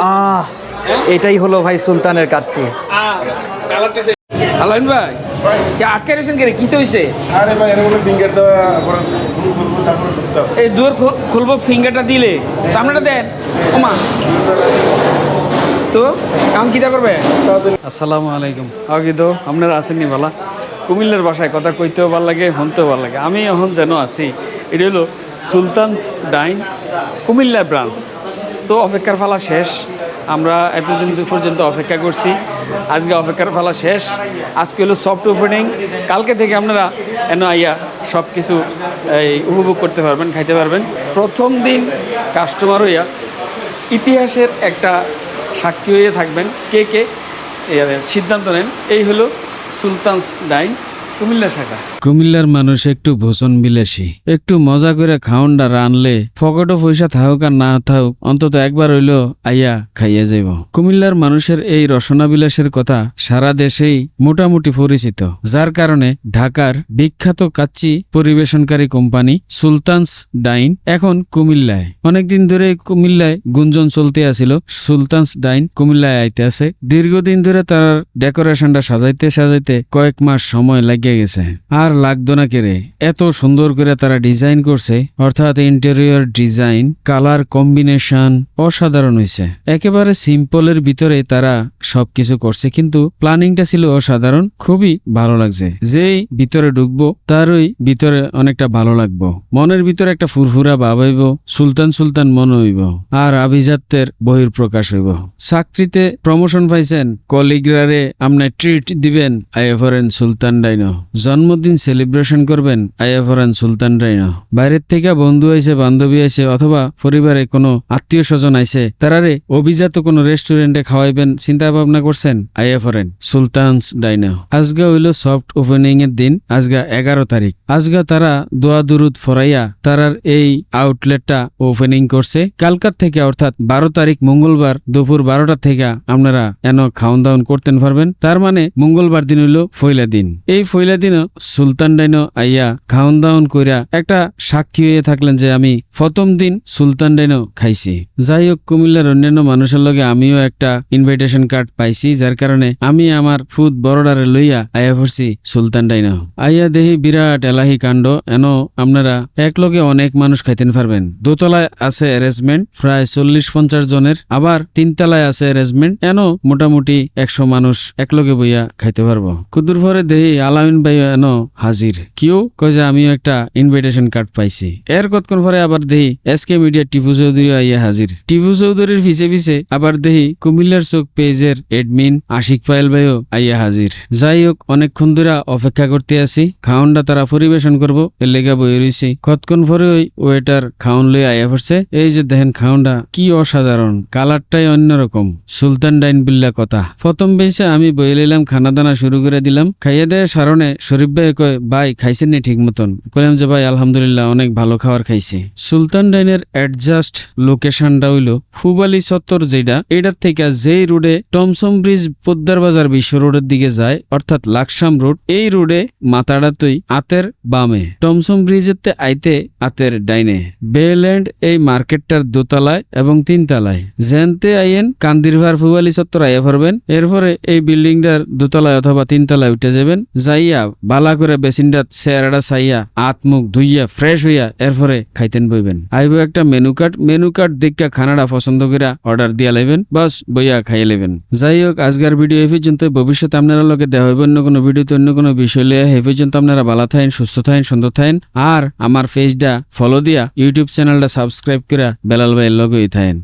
আহ এটাই হলো ভাই সুলতানের কাছে। আলাইন ভাই কে আটকে রয়েছেন কে রে? কি তো হয়েছে আরে ভাই এর মধ্যে ফিঙ্গার এই দুয়ার খোল- খুলবো ফিঙ্গারটা দিলে। তো আপনারা দেন। ওমা। তো এখন কিটা করবে? আসসালামু আলাইকুম। আগে তো আপনারা আসেননি ভালা? কুমিল্লার ভাষায় কথা কইতেও ভালো লাগে শুনতেও ভালো লাগে। আমি এখন যেন আছি এটা হলো সুলতানস ডাইন কুমিল্লা ব্রাঞ্চ। তো অপেক্ষার ফালা শেষ। আমরা এতদিন পর্যন্ত অপেক্ষা করছি। আজকে অপেক্ষার ফালা শেষ। আজকে হলো সফট ওপেনিং কালকে থেকে আপনারা এন আইয়া সব কিছু এই উপভোগ করতে পারবেন, খাইতে পারবেন। প্রথম দিন কাস্টমার হইয়া ইতিহাসের একটা সাক্ষী হয়ে থাকবেন। কে কে? সিদ্ধান্ত নেন। এই হলো সুলতানস ডাইন, কুমিল্লা শাখা। কুমিল্লার মানুষ একটু ভোজন বিলাসী। একটু মজা করে খাওনটা রানলে ফকটও পয়সা থাকুক আর না থাকুক, অন্তত একবার হইল আইয়া খাইয়া যাইব। কুমিল্লার মানুষের এই রসনা বিলাসের কথা সারা দেশেই মোটামুটি পরিচিত। যার কারণে ঢাকার বিখ্যাত কাচ্চি পরিবেশনকারী কোম্পানি সুলতানস ডাইন এখন কুমিল্লায়। অনেকদিন ধরে কুমিল্লায় গুঞ্জন চলতে আসিল সুলতানস ডাইন কুমিল্লায় আইতে আছে। দীর্ঘদিন ধরে তার ডেকোরেশনটা সাজাইতে সাজাইতে কয়েক মাস সময় লাগিয়ে গেছে। আর লাগতো না কেরে। এত সুন্দর করে তারা ডিজাইন করছে, অর্থাৎ ইন্টেরিয়র ডিজাইন, কালার কম্বিনেশন অসাধারণ হয়েছে। একেবারে সিম্পলের ভিতরে তারা সবকিছু করছে, কিন্তু প্ল্যানিংটা ছিল অসাধারণ, খুবই ভালো লাগছে। যেই ভিতরে ঢুকবো, তারই ভিতরে অনেকটা ভালো লাগবো। মনের ভিতরে একটা ফুরফুরা ভাব হইব, সুলতান সুলতান মন হইব, আর আভিজাত্যের বহির প্রকাশ হইব। চাকরিতে প্রমোশন পাইছেন কলিগ্রারে আপনার ট্রিট দিবেন আইএফরেন সুলতান ডাইনো। জন্মদিন সেলিব্রেশন করবেন আইএফরেন সুলতান ডাইনো বাইরের থেকে বন্ধু আইসে বান্ধবী আইসে অথবা পরিবারে কোনো আত্মীয় স্বজন আইছে, তারারে অভিজাত কোনো রেস্টুরেন্টে খাওয়াইবেন, চিন্তা ভাবনা করছেন আইএফরেন সুলতানস ডাইনো আজগা হইল সফট ওপেনিং এর দিন আজকে এগারো তারিখ। আজগা তারা দোয়া দুরুদ ফরাইয়া তারার এই আউটলেটটা ওপেনিং করছে। কালকার থেকে অর্থাৎ বারো তারিখ মঙ্গলবার দুপুর বারোটা থেকে আপনারা এন খাওয়ান দাওয়ান করতেন পারবেন তার মানে মঙ্গলবার দিন হইল ফইলা দিন। এই ফইলা দিনও সুলতান ডাইনো আইয়া খাওয়ান দাওয়ান কইরা একটা সাক্ষী হয়ে থাকলেন যে আমি প্রথম দিন সুলতান ডাইনো খাইছি। যাই হোক কুমিল্লার অন্যান্য মানুষের লগে আমিও একটা ইনভাইটেশন কার্ড পাইছি, যার কারণে আমি আমার ফুড বড়ডারে লইয়া আইয়া পড়ছি সুলতান ডাইনো আইয়া দেহি বিরাট এলাহি কাণ্ড, এন আপনারা এক লগে অনেক মানুষ খাইতেন পারবেন। দোতলায় আছে অ্যারেঞ্জমেন্ট প্রায় চল্লিশ পঞ্চাশ জনের। আবার তিনতলায় আছে অ্যারেঞ্জমেন্ট এন মোটামুটি একশো মানুষ একলগে বইয়া খাইতে পারব। কুদুর দেহি আলাউন ভাই এন হাজির। কিও কয় যে আমিও একটা ইনভিটেশন কার্ড পাইছি। এর কতক্ষণ পরে আবার দেহি S K media Tipu Chowdhury আইয়া হাজির। টিপু চৌধুরীর পিছে পিছে আবার দেহি কুমিল্লার চোখ পেজের এডমিন আশিক পায়েল ভাইও আইয়া হাজির। যাই হোক অনেকক্ষণ ধরে অপেক্ষা করতে আছি। খাওনটা তারা পরিবেশন করব, এর লেগা বই রয়েছি কতক্ষণ পরে ওই ওয়েটার খাওন লই আইয়া পড়ছে। এই যে দেখেন খাওনটা, কি অসাধারণ। কালারটাই অন্যরকম। সুলতান ডাইন বিল্লা কথা। প্রথম বেশে আমি বই লইলাম খানা দানা শুরু করে দিলাম। খাইয়ে দেয় সারণে শরীফ ভাই কয় ভাই, খাইছেন নি ঠিক মতন? কইলাম যে, ভাই, আলহামদুলিল্লাহ, অনেক ভালো খাবার খাইছি। সুলতান ডাইনের অ্যাডজাস্ট লোকেশনটা হইল ফুবালি চত্বর যেটা এটার থেকে যেই রোডে টমসম ব্রিজ পোদ্দার বাজার বিশ্ব রোডের দিকে যায়, অর্থাৎ লাকসাম রোড, এই রোডে মাতাড়াতই আতের বামে। টমসম ব্রিজের আইতে আতের ডাইনে। বেল্যান্ড এই মার্কেটটার দোতলায় এবং তিনতলায়। জেনতে আইয়েন কান্দিরভার ফুবালি চত্বর আইয়া পারবেন এরপরে এই বিল্ডিংটার দোতলায় অথবা তিনতলায় উঠে যাবেন। যাইয়া বালা করে বেসিনটা চেহারাটা চাইয়া আত মুখ ধুইয়া ফ্রেশ হইয়া এরপরে খাইতেন বইবেন। আইব একটা মেনু কার্ড মেনু কার্ড দেখা খানাটা পছন্দ করে অর্ডার দিয়া লাইবেন, বাস বইয়া খাইয়ে লেবেন যাই হোক আজকের ভিডিও এই পর্যন্ত ভবিষ্যতে আপনারা লোকে দেওয়া হইব অন্য কোনো ভিডিওতে অন্য কোনো বিষয় লিয়ে এই পর্যন্ত আপনারা ভালো থাকেন, সুস্থ থাকেন, সুন্দর থাকেন। আর আমার পেজটা ফলো দিয়া ইউটিউব চ্যানেলটা সাবস্ক্রাইব করে বেলাল ভাইয়ের লগেই থাকেন।